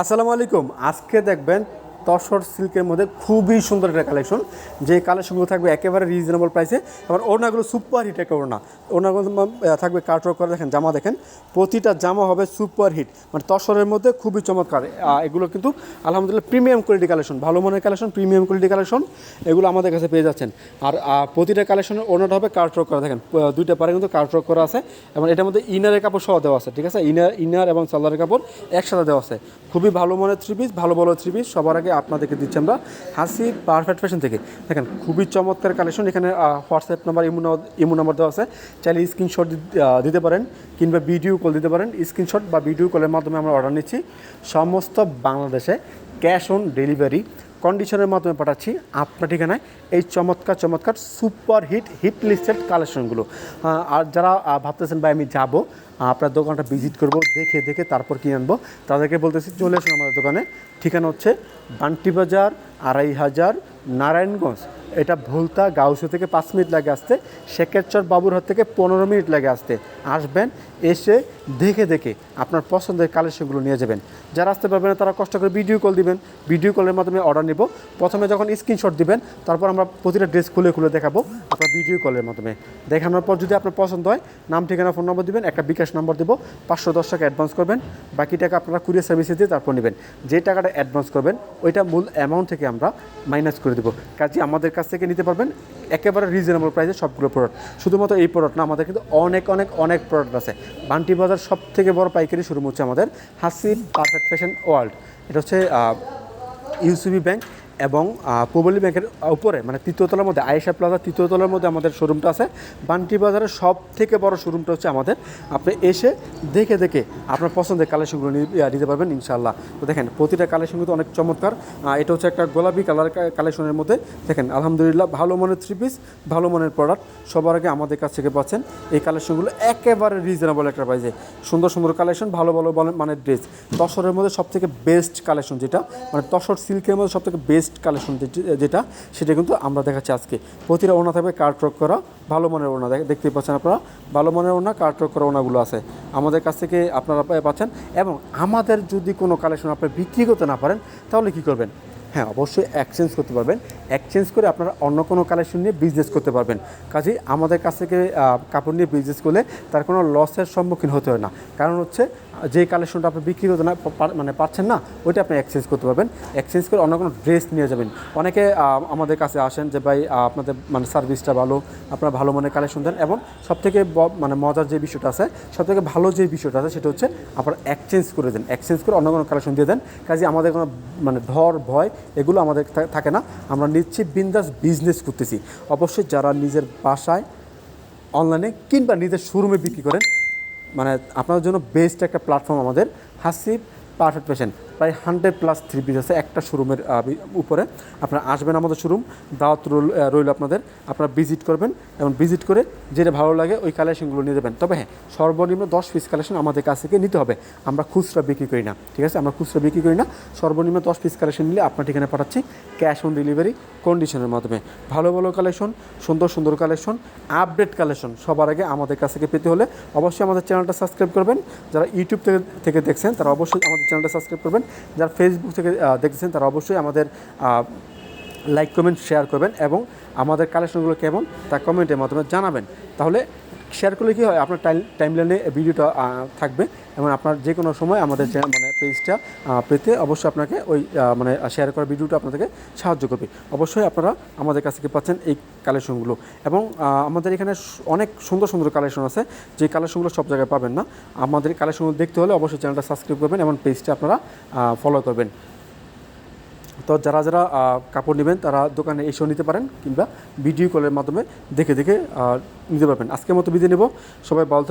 আসসালামু আলাইকুম। আজকে দেখবেন তসর সিল্কের মধ্যে খুবই সুন্দর একটা কালেকশন যে কালেকশনগুলো থাকবে একেবারে রিজনেবল প্রাইসে আবার ওড়নাগুলো সুপার হিট একটা ওড়না। ওড়নাগুলো আহ, থাকবে কাটওয়ার্ক করে দেখেন জামা দেখেন প্রতিটা জামা হবে সুপার হিট মানে তসরের মধ্যে খুবই চমৎকার। এগুলো কিন্তু আলহামদুলিল্লাহ প্রিমিয়াম কোয়ালিটি কালেকশন ভালো মানের কালেকশন প্রিমিয়াম কোয়ালিটি কালেকশন এগুলো আমাদের কাছে পেয়ে যাচ্ছেন। আর প্রতিটা কালেকশনের ওড়নাটা হবে কাটওয়ার্ক করা। দেখেন দুইটা পারে কিন্তু কাটওয়ার্ক করা আছে এবং এটার মধ্যে ইনারের কাপড় সহ দেওয়া আছে ঠিক আছে? ইনার ইনার এবং সালোয়ারের কাপড় একসাথে দেওয়া আছে। খুবই ভালো মানের থ্রি পিস ভালো ভালো থ্রি পিস সবার আগে আপনাদেরকে দিচ্ছি আমরা হাসি পারফেক্ট ফ্যাশন থেকে। দেখেন, খুবই চমৎকার কালেকশন এখানে WhatsApp number imo imo number দেওয়া আছে। চাইলে স্ক্রিনশট দিতে পারেন কিংবা ভিডিও কল দিতে পারেন। স্ক্রিনশট বা ভিডিও কলের মাধ্যমে আমরা অর্ডার নিচ্ছি। সমস্ত বাংলাদেশে ক্যাশ অন ডেলিভারি কন্ডিশনের মাধ্যমে পাঠাচ্ছি আপনার ঠিকানায়। এই চমৎকার চমৎকার সুপার হিট হিট লিস্টেড কালেকশনগুলো আর যারা ভাবতেছেন, ভাই, আমি যাব আপনার দোকানটা ভিজিট করব, দেখে দেখে তারপর কিনে আনব। তাদেরকে বলতেছি, চলে আসুন আমাদের দোকানে। ঠিকানা হচ্ছে বান্টি বাজার, আড়াই হাজার, নারায়ণগঞ্জ। এটা ভুলতা, গাউসো থেকে পাঁচ মিনিট লাগে আসতে। শেখেরচর বাবুরহাট থেকে পনেরো মিনিট লাগে আসতে। আসবেন, এসে দেখে দেখে আপনার পছন্দের কালেকশনগুলো নিয়ে যাবেন। যারা আসতে পারবেন তারা কষ্ট করে ভিডিও কল দিবেন। ভিডিও কলের মাধ্যমে অর্ডার নিব। প্রথমে যখন স্ক্রিনশট দিবেন, তারপর আমরা প্রতিটা ড্রেস খুলে খুলে দেখাবো আপনার ভিডিও কলের মাধ্যমে। দেখানোর পর যদি আপনার পছন্দ হয়, নাম, ঠিকানা ফোন নম্বর দিবেন, একটা বিকাশ নম্বর দেবো, পাঁচশো দশ টাকা অ্যাডভান্স করবেন, বাকি টাকা আপনারা কুরিয়ার সার্ভিসে দিয়ে তারপর নেবেন। যে টাকাটা অ্যাডভান্স করবেন, ওইটা মূল অ্যামাউন্ট থেকে আমরা মাইনাস করে দেবো। কাজে আমাদের কাছ থেকে নিতে পারবেন, একেবারে রিজনেবল প্রাইসে সবগুলো প্রোডাক্ট শুধুমাত্র এই প্রোডাক্ট না, আমাদের কিন্তু অনেক অনেক অনেক প্রোডাক্ট আছে। বান্টি বাজার সব থেকে বড় পাইকারি শুরু হচ্ছে আমাদের হাসি পারফেক্ট ফ্যাশন ওয়ার্ল্ড এটা হচ্ছে ইউসিবি ব্যাংক এবং পুবলি ব্যাংকের উপরে মানে তৃতীয়তলার মধ্যে, আয়েশা প্লাজা তৃতীয়তলার মধ্যে আমাদের শোরুমটা আছে। বান্টি বাজারের সব থেকে বড় শোরুমটা হচ্ছে আমাদের। আপনি এসে দেখে দেখে আপনার পছন্দের কালেকশনগুলো নিতে পারবেন ইনশাল্লাহ তো দেখেন, প্রতিটা কালেকশন কিন্তু অনেক চমৎকার। এটা হচ্ছে একটা গোলাপি কালার কালেকশনের মধ্যে। দেখেন, আলহামদুলিল্লাহ, ভালো মানের থ্রি পিস ভালো মানের প্রোডাক্ট সবার আগে আমাদের কাছ থেকে পাচ্ছেন এই কালেকশনগুলো একেবারে রিজনেবল একটা প্রাইসে সুন্দর সুন্দর কালেকশন, ভালো ভালো মানের ড্রেস তসরের মধ্যে সব থেকে বেস্ট কালেকশন যেটা মানে তসর সিল্কের মধ্যে সব থেকে বেস্ট কালেকশন যেটা, সেটা কিন্তু আমরা দেখাচ্ছি আজকে। প্রতিটা ওনা থাকবে কার্ট্রক করা, ভালো মানের ওনা দেখতে পাচ্ছেন আপনারা, ভালো মানের ওনা কার্ট্রক করা ওনাগুলো আছে। আমাদের কাছ থেকে আপনারা পাচ্ছেন। এবং আমাদের যদি কোনো কালেকশন আপনি বিক্রি করতে না পারেন, তাহলে কি করবেন? হ্যাঁ অবশ্যই এক্সচেঞ্জ করতে পারবেন। এক্সচেঞ্জ করে আপনারা অন্য কোনো কালেকশন নিয়ে বিজনেস করতে পারবেন। কাজেই আমাদের কাছ থেকে কাপড় নিয়ে বিজনেস করলে তার কোনো লসের সম্মুখীন হতে হয় না। কারণ হচ্ছে, যে কালেকশনটা আপনি বিক্রি করতে না মানে পাচ্ছেন না, ওইটা আপনি এক্সচেঞ্জ করতে পারবেন। এক্সচেঞ্জ করে অন্য কোনো ড্রেস নিয়ে যাবেন। অনেকে আমাদের কাছে আসেন যে, ভাই আপনাদের মানে সার্ভিসটা ভালো, আপনারা ভালো মানের কালেকশন দেন। এবং সবথেকে মানে মজার যে বিষয়টা আছে, সবথেকে ভালো যে বিষয়টা আছে, সেটা হচ্ছে, আপনারা এক্সচেঞ্জ করে দেন। এক্সচেঞ্জ করে অন্য কোনো কালেকশন দিয়ে দেন। কাজে আমাদের কোনো মানে ধর, ভয় এগুলো আমাদের থাকে না। আমরা নিচ্ছি বিন্দাস বিজনেস করতেছি। অবশ্যই যারা নিজের বাসায় অনলাইনে কিংবা নিজের শোরুমে বিক্রি করেন মানে আপনার জন্য বেস্ট একটা প্ল্যাটফর্ম আমাদের, হাসিব পারফেক্ট ফ্যাশন প্রায় হান্ড্রেড প্লাস থ্রি পিস আছে একটা শোরুমের উপরে। আপনারা আসবেন আমাদের শোরুম, দাওয়াত রইল আপনাদের। আপনারা ভিজিট করবেন এবং ভিজিট করে যেটা ভালো লাগে ওই কালেকশনগুলো নিয়ে যাবেন। তবে হ্যাঁ সর্বনিম্ন দশ পিস কালেকশন আমাদের কাছ থেকে নিতে হবে। আমরা খুচরা বিক্রি করি না, ঠিক আছে? আমরা খুচরা বিক্রি করি না। সর্বনিম্ন দশ পিস কালেকশন নিলে আপনার ঠিকানা পাঠাচ্ছি ক্যাশ অন ডেলিভারি কন্ডিশনের মাধ্যমে। ভালো ভালো কালেকশন, সুন্দর সুন্দর কালেকশন, আপডেট কালেকশন সবার আগে আমাদের কাছ থেকে পেতে হলে অবশ্যই আমাদের চ্যানেলটা সাবস্ক্রাইব করবেন। যারা ইউটিউব থেকে দেখছেন তারা অবশ্যই আমাদের চ্যানেলটা সাবস্ক্রাইব করবেন। যারা ফেসবুক থেকে দেখেছেন তারা অবশ্যই আমাদের লাইক কমেন্ট শেয়ার করবেন এবং আমাদের কালেকশনগুলো কেমন তা কমেন্টের মাধ্যমে জানাবেন। তাহলে শেয়ার করলে কী হয়? আপনার টাইম টাইমলাইনে ভিডিওটা থাকবে। এবং আপনার যে কোনো সময় আমাদের মানে পেজটা পেতে অবশ্যই আপনাকে ওই মানে শেয়ার করা ভিডিওটা আপনাদেরকে সাহায্য করবে। অবশ্যই আপনারা আমাদের কাছ থেকে পাচ্ছেন এই কালেকশনগুলো এবং আমাদের এখানে অনেক সুন্দর সুন্দর কালেকশন আছে। যে কালেকশনগুলো সব জায়গায় পাবেন না। আমাদের কালেকশনগুলো দেখতে হলে অবশ্যই চ্যানেলটা সাবস্ক্রাইব করবেন এবং পেজটা আপনারা ফলো করবেন। তো যারা যারা কাপড় নেবেন তারা দোকানে এসেও নিতে পারেন কিংবা ভিডিও কলের মাধ্যমে দেখে দেখে নিতে পারবেন আজকের মতো বিদায় নেব সবাই ভালো।